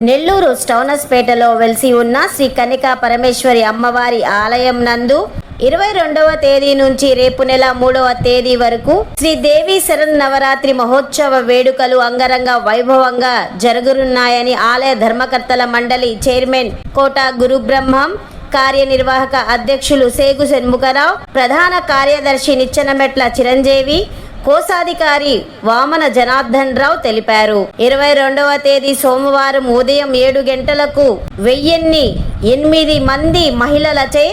నెల్లూరు స్టౌనస్పేటలో వెలిసి ఉన్న శ్రీ కనికా పరమేశ్వరి అమ్మవారి ఆలయం నందు ఇరవై రెండవ తేదీ నుంచి రేపు నెల మూడవ తేదీ వరకు శ్రీ దేవి శరణ్ నవరాత్రి మహోత్సవ వేడుకలు అంగరంగ వైభవంగా జరగనున్నాయని ఆలయ ధర్మకర్తల మండలి చైర్మన్ కోట గురుబ్రహ్మం కార్యనిర్వాహక అధ్యక్షులు సేగు షణ్ముఖరావు ప్రధాన కార్యదర్శి నిచ్చెనమెట్ల చిరంజీవి కోశాధికారి వామన జనార్దన్ రావు తెలిపారు. ఇరవై రెండవ తేదీ సోమవారం ఉదయం ఏడు గంటలకు వెయ్యిన్ని ఎనిమిది మంది మహిళలచే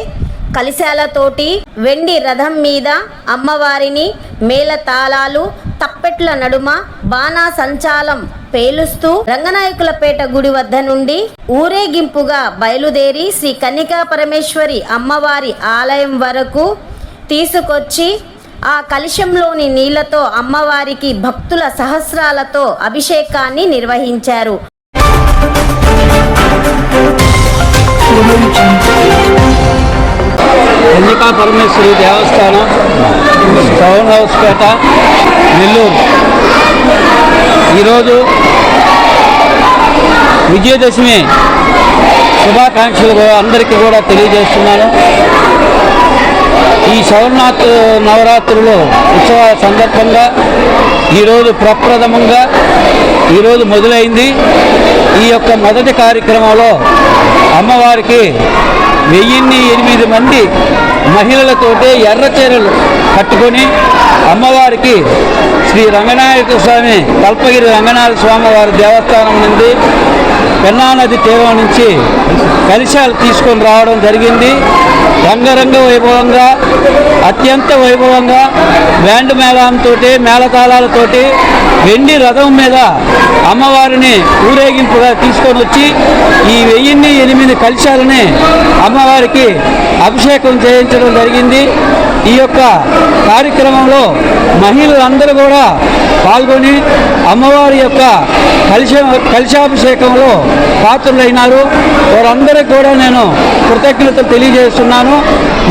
కలిశాలతోటి వెండి రథం మీద అమ్మవారిని మేళతాళాలు తప్పెట్ల నడుమ బాణా సంచాలం పేలుస్తూ రంగనాయకులపేట గుడి వద్ద నుండి ఊరేగింపుగా బయలుదేరి శ్రీ కన్నికా పరమేశ్వరి అమ్మవారి ఆలయం వరకు తీసుకొచ్చి ఆ కలశంలోని నీళ్ళతో అమ్మవారికి భక్తుల సహస్రాలతో అభిషేకాన్ని నిర్వహించారు. ఎన్నికా పరమేశ్వరి దేవస్థానం టౌన్ హౌస్ పేట నెల్లూరు. ఈరోజు విజయదశమి శుభాకాంక్షలు అందరికీ కూడా తెలియజేస్తున్నాను. ఈ శౌర్నాథ్ నవరాత్రులు ఉత్సవ సందర్భంగా ఈరోజు ప్రప్రథమంగా ఈరోజు మొదలైంది. ఈ యొక్క మొదటి కార్యక్రమంలో అమ్మవారికి వెయ్యిన్ని ఎనిమిది మంది మహిళలతోటే ఎర్రచీరలు కట్టుకొని అమ్మవారికి శ్రీ రంగనాయక స్వామి కల్పగిరి రంగనాథ స్వామి వారి దేవస్థానం నుండి పెన్నా నది తీరం నుంచి కలిశాలు తీసుకొని రావడం జరిగింది. రంగరంగ వైభవంగా అత్యంత వైభవంగా బ్యాండ్ మేళంతో మేళతాళాలతోటి వెండి రథం మీద అమ్మవారిని ఊరేగింపుగా తీసుకొని వచ్చి ఈ వెయ్యిన్ని ఎనిమిది కలశాలని అమ్మవారికి అభిషేకం చేయించడం జరిగింది. ఈ యొక్క కార్యక్రమంలో మహిళలందరూ కూడా పాల్గొని అమ్మవారి యొక్క కలిశ కలిశాభిషేకంలో పాత్రులైనారు. వారందరికీ కూడా నేను కృతజ్ఞతలు తెలియజేస్తున్నాను.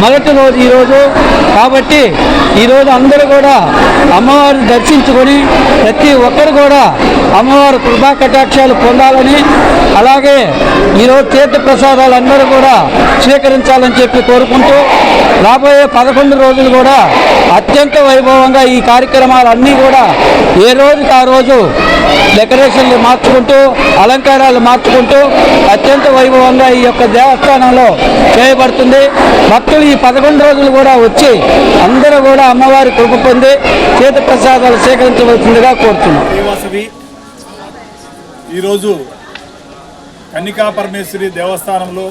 మొదటి రోజు ఈరోజు కాబట్టి ఈరోజు అందరూ కూడా అమ్మవారిని దర్శించుకొని ప్రతి ఒక్కరు కూడా అమ్మవారి కృపా కటాక్షాలు పొందాలని అలాగే ఈరోజు తీర్థ ప్రసాదాలు అందరూ కూడా స్వీకరించాలని చెప్పి కోరుకుంటూ రాబోయే పదకొండు రోజులు కూడా అత్యంత వైభవంగా ఈ కార్యక్రమాలన్నీ కూడా ఏ రోజుకి ఆ రోజు డెకరేషన్లు మార్చుకుంటూ అలంకారాలు మార్చుకుంటూ అత్యంత వైభవంగా ఈ యొక్క దేవస్థానంలో చేయబడుతుంది. భక్తులు ఈ పదకొండు రోజులు కూడా వచ్చి అందరూ కూడా అమ్మవారి కృప పొంది చేత ప్రసాదాలు సేకరించవలసిందిగా కోరుతున్నాం. ఈరోజు కన్నికా పరమేశ్వరి దేవస్థానంలో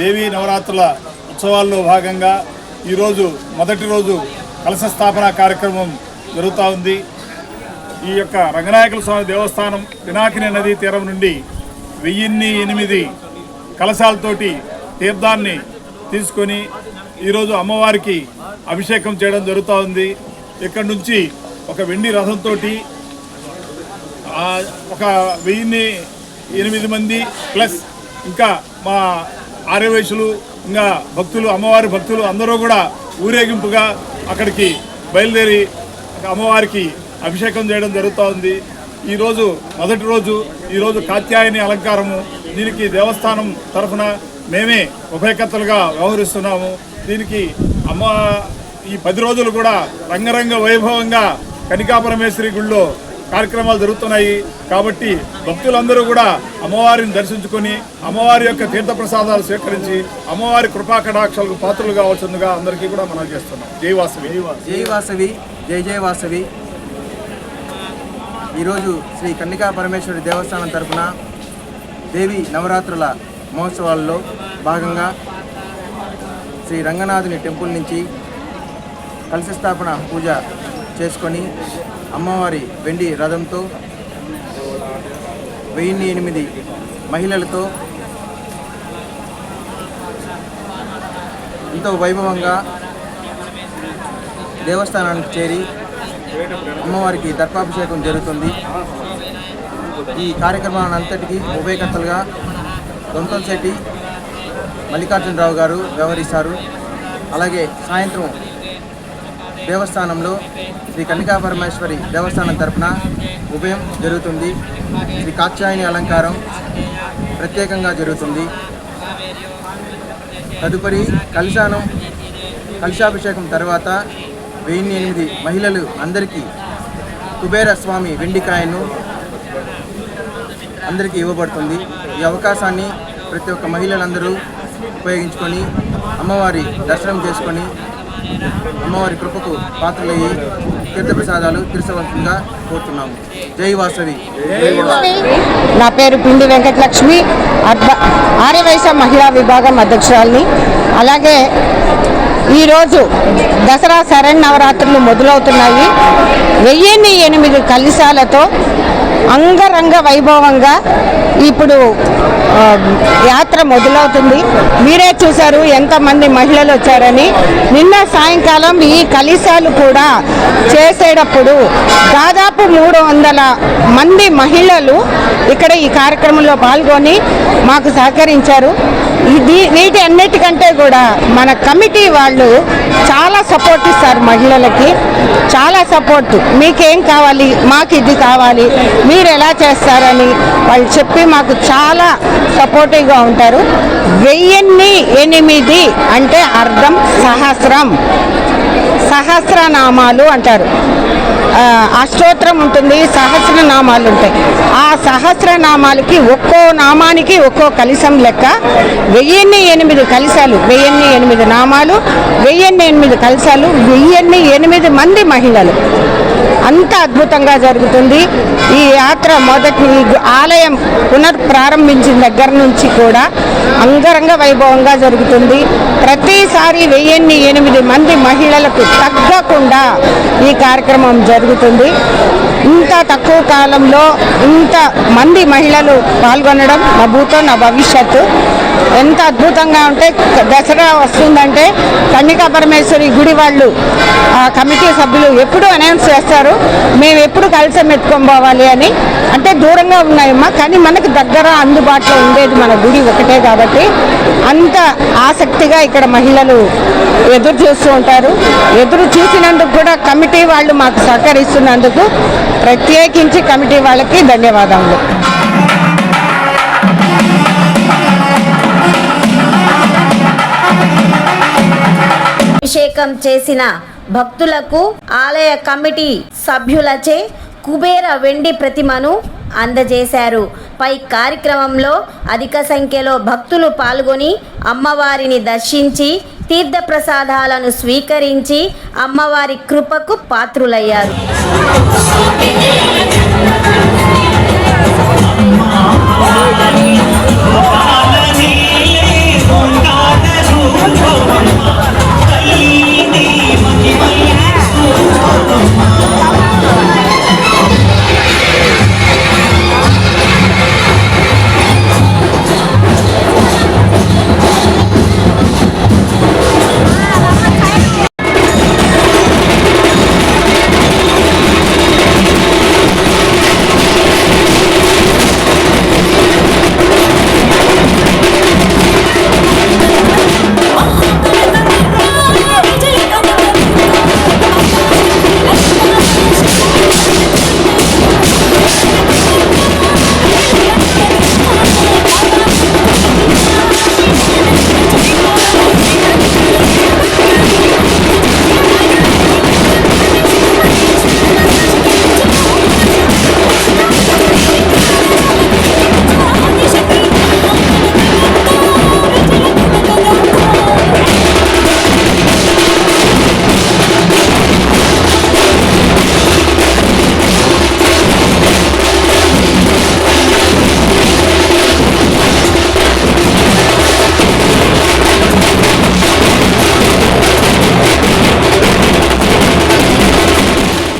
దేవీ నవరాత్రుల ఉత్సవాల్లో భాగంగా ఈరోజు మొదటి రోజు కలశ స్థాపన కార్యక్రమం జరుగుతూ ఉంది. ఈ యొక్క రంగనాయకుల స్వామి దేవస్థానం పినాకిని నదీ తీరం నుండి వెయ్యిన్ని ఎనిమిది కలశాలతోటి తీర్థాన్ని తీసుకొని ఈరోజు అమ్మవారికి అభిషేకం చేయడం జరుగుతూ ఉంది. ఇక్కడ నుంచి ఒక వెండి రథంతో ఒక వెయ్యిన్ని ఎనిమిది మంది ప్లస్ ఇంకా మా ఆర్యవైశ్యులు ఇంకా భక్తులు అమ్మవారి భక్తులు అందరూ కూడా ఊరేగింపుగా అక్కడికి బయలుదేరి అమ్మవారికి అభిషేకం చేయడం జరుగుతూ ఉంది. ఈరోజు మొదటి రోజు ఈరోజు కాత్యాయని అలంకారము దీనికి దేవస్థానం తరఫున మేమే ఉభయకర్తలుగా వ్యవహరిస్తున్నాము. దీనికి అమ్మ ఈ పది రోజులు కూడా రంగరంగ వైభవంగా కనికాపరమేశ్వరి గుళ్ళో కార్యక్రమాలు జరుగుతున్నాయి. కాబట్టి భక్తులందరూ కూడా అమ్మవారిని దర్శించుకొని అమ్మవారి యొక్క తీర్థప్రసాదాలు స్వీకరించి అమ్మవారి కృపాకటాక్షాలకు పాత్రలు కావాల్సిందిగా అందరికీ కూడా మనం చేస్తున్నాం. జైవాసవి జై వాసవి. జై జయ వాసవి. ఈరోజు శ్రీ కన్నికా పరమేశ్వరి దేవస్థానం తరపున దేవి నవరాత్రుల మహోత్సవాల్లో భాగంగా శ్రీ రంగనాథుని టెంపుల్ నుంచి కలశ స్థాపన పూజ చేసుకొని అమ్మవారి వెండి రథంతో వెయ్యి ఎనిమిది మహిళలతో ఎంతో వైభవంగా దేవస్థానానికి చేరి అమ్మవారికి దర్పాభిషేకం జరుగుతుంది. ఈ కార్యక్రమానంతటికీ ఉభయకర్తలుగా దొంతంశెట్టి మల్లికార్జునరావు గారు వ్యవహరిస్తారు. అలాగే సాయంత్రం దేవస్థానంలో శ్రీ కన్నికా పరమేశ్వరి దేవస్థానం తరపున ఉభయం జరుగుతుంది. శ్రీ కాత్యాయని అలంకారం ప్రత్యేకంగా జరుగుతుంది. తదుపరి కలశానం కలశాభిషేకం తర్వాత వెయ్యి ఎనిమిది మహిళలు అందరికీ కుబేర స్వామి వెండికాయను అందరికీ ఇవ్వబడుతుంది. ఈ అవకాశాన్ని ప్రతి ఒక్క మహిళలందరూ ఉపయోగించుకొని అమ్మవారి దర్శనం చేసుకొని అమ్మవారి కృపకు పాత్రలయ్యి తీర్థప్రసాదాలు తీర్చవలసిందిగా కోరుతున్నాము జై వాసవి. నా పేరు పిండి వెంకటలక్ష్మి. ఆర్యవైశ మహిళా విభాగం అధ్యక్షురాలిని. అలాగే ఈరోజు దసరా శరణ్ నవరాత్రులు మొదలవుతున్నాయి. వెయ్యిన్ని ఎనిమిది కలిశాలతో అంగరంగ వైభవంగా ఇప్పుడు యాత్ర మొదలవుతుంది. మీరే చూశారు ఎంతమంది మహిళలు వచ్చారని. నిన్న సాయంకాలం ఈ కలిశాలు కూడా చేసేటప్పుడు దాదాపు మూడు వందల మంది మహిళలు ఇక్కడ ఈ కార్యక్రమంలో పాల్గొని మాకు సహకరించారు. ఇది వీటి అన్నిటికంటే కూడా మన కమిటీ వాళ్ళు చాలా సపోర్ట్ ఇస్తారు మహిళలకి. చాలా సపోర్ట్ మీకేం కావాలి? మాకు ఇది కావాలి. మీరు ఎలా చేస్తారని వాళ్ళు చెప్పి మాకు చాలా సపోర్టివ్గా ఉంటారు. వెయ్యిన్ని ఎనిమిది అంటే అర్థం సహస్రం. సహస్రనామాలు అంటారు. అష్టోత్తరం ఉంటుంది సహస్రనామాలు ఉంటాయి. ఆ సహస్రనామాలకి ఒక్కో నామానికి ఒక్కో కలిసం లెక్క వెయ్యిన్ని ఎనిమిది కలిశాలు వెయ్యిన్ని ఎనిమిది నామాలు వెయ్యిన్ని ఎనిమిది కలిశాలు వెయ్యిన్ని ఎనిమిది మంది మహిళలు. అంత అద్భుతంగా జరుగుతుంది. ఈ యాత్ర మొదటి ఆలయం పునర్ ప్రారంభించిన దగ్గర నుంచి కూడా అంగరంగ వైభవంగా జరుగుతుంది. ప్రతిసారి వెయ్యిన్ని ఎనిమిది మంది మహిళలకు తగ్గకుండా ఈ కార్యక్రమం జరుగుతుంది. ఇంత తక్కువ కాలంలో ఇంత మంది మహిళలు పాల్గొనడం నా భూతో నా భవిష్యత్తు. ఎంత అద్భుతంగా ఉంటే దసరా వస్తుందంటే కన్నికా పరమేశ్వరి గుడి వాళ్ళు ఆ కమిటీ సభ్యులు ఎప్పుడు అనౌన్స్ చేస్తారు మేము ఎప్పుడు కలిసి మెత్తుకొని పోవాలి అని. అంటే దూరంగా ఉన్నాయమ్మా కానీ మనకు దగ్గర అందుబాటులో ఉండేది మన గుడి ఒకటే కాబట్టి అంత ఆసక్తిగా ఇక్కడ మహిళలు ఎదురు చూస్తూ ఉంటారు. ఎదురు చూసినందుకు కూడా కమిటీ వాళ్ళు మాకు సహకరిస్తున్నందుకు ప్రత్యేకించి కమిటీ వాళ్ళకి ధన్యవాదములు. అభిషేకం చేసిన భక్తులకు ఆలయ కమిటీ సభ్యులచే కుబేర వెండి ప్రతిమను అందజేశారు. పై కార్యక్రమంలో అధిక సంఖ్యలో భక్తులు పాల్గొని అమ్మవారిని దర్శించి తీర్థప్రసాదాలను స్వీకరించి అమ్మవారి కృపకు పాత్రులయ్యారు.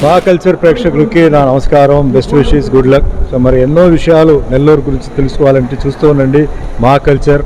మా కల్చర్ ప్రేక్షకులకి నా నమస్కారం. Best wishes. Good luck. So మరి ఎన్నో విషయాలు నెల్లూరు గురించి తెలుసుకోవాలంటే చూస్తూ ఉండండి. మా కల్చర్.